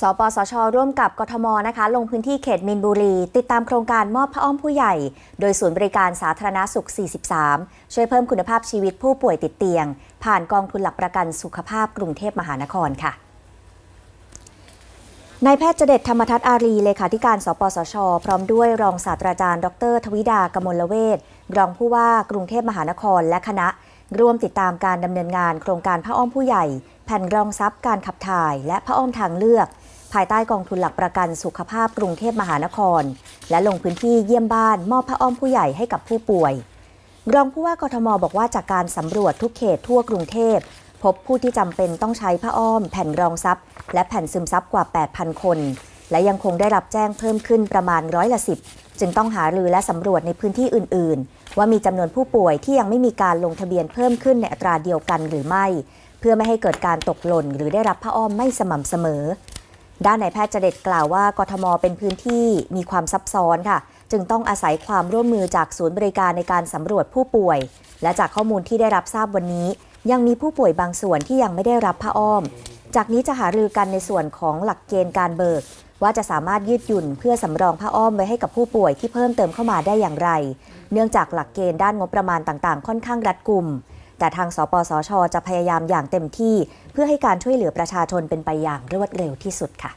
สปสช ร่วมกับกทมนะคะ ลงพื้นที่เขตมินบุรี ติดตามโครงการมอบผ้าอ้อมผู้ใหญ่ โดยศูนย์บริการสาธารณสุข 43 ช่วยเพิ่มคุณภาพชีวิตผู้ป่วยติดเตียง ผ่านกองทุนหลักประกันสุขภาพกรุงเทพมหานครค่ะนายแพทย์เจเดตธรรมทัศอารีเลขาธิการสปสช พร้อมด้วยรองศาสตราจารย์ ดร ทวิดากมลเวทรองผู้ว่ากรุงเทพมหานครและคณะ ร่วมติดตามการดำเนินงานโครงการผ้าอ้อมผู้ใหญ่ แผ่นรองซับการขับถ่าย และผ้าอ้อมทางเลือกายใต้กองทุนหลักประกันสุขภาพกรุงเทพมหานคร และลงพื้นที่เยี่ยมบ้านมอบผ้าอ้อมผู้ใหญ่ให้กับผู้ป่วย รองผู้ว่ากทมบอกว่าจากการสำรวจทุกเขตทั่วกรุงเทพพบผู้ที่จำเป็นต้องใช้ผ้าอ้อม แผ่นรองซับและแผ่นซึมซับกว่า 8,000 คน และยังคงได้รับแจ้งเพิ่มขึ้นประมาณร้อยละสิบจึงต้องหารือและสำรวจในพื้นที่อื่น ๆ ว่ามีจำนวนผู้ป่วยที่ยังไม่มีการลงทะเบียนเพิ่มขึ้นในอัตราเดียวกันหรือไม่ เพื่อไม่ให้เกิดการตกหล่นหรือได้รับผ้าอ้อมไม่สม่ำเสมอ ด้านนายแพทย์เจเดตกล่าวว่ากทมเป็นพื้นที่มีความซับซ้อนค่ะ จึงต้องอาศัยความร่วมมือจากศูนย์บริการในการสำรวจผู้ป่วย และจากข้อมูลที่ได้รับทราบวันนี้ ยังมีผู้ป่วยบางส่วนที่ยังไม่ได้รับผ้าอ้อม จากนี้จะหารือกันในส่วนของหลักเกณฑ์การเบิก ว่าจะสามารถยืดหยุ่นเพื่อสำรองผ้าอ้อมไว้ให้กับผู้ป่วยที่เพิ่มเติมเข้ามาได้อย่างไร เนื่องจากหลักเกณฑ์ด้านงบประมาณต่างๆ ค่อนข้างรัดกุม แต่ทางสปสช จะพยายามอย่างเต็มที่ เพื่อให้การช่วยเหลือประชาชนเป็นไปอย่างรวดเร็วที่สุดค่ะ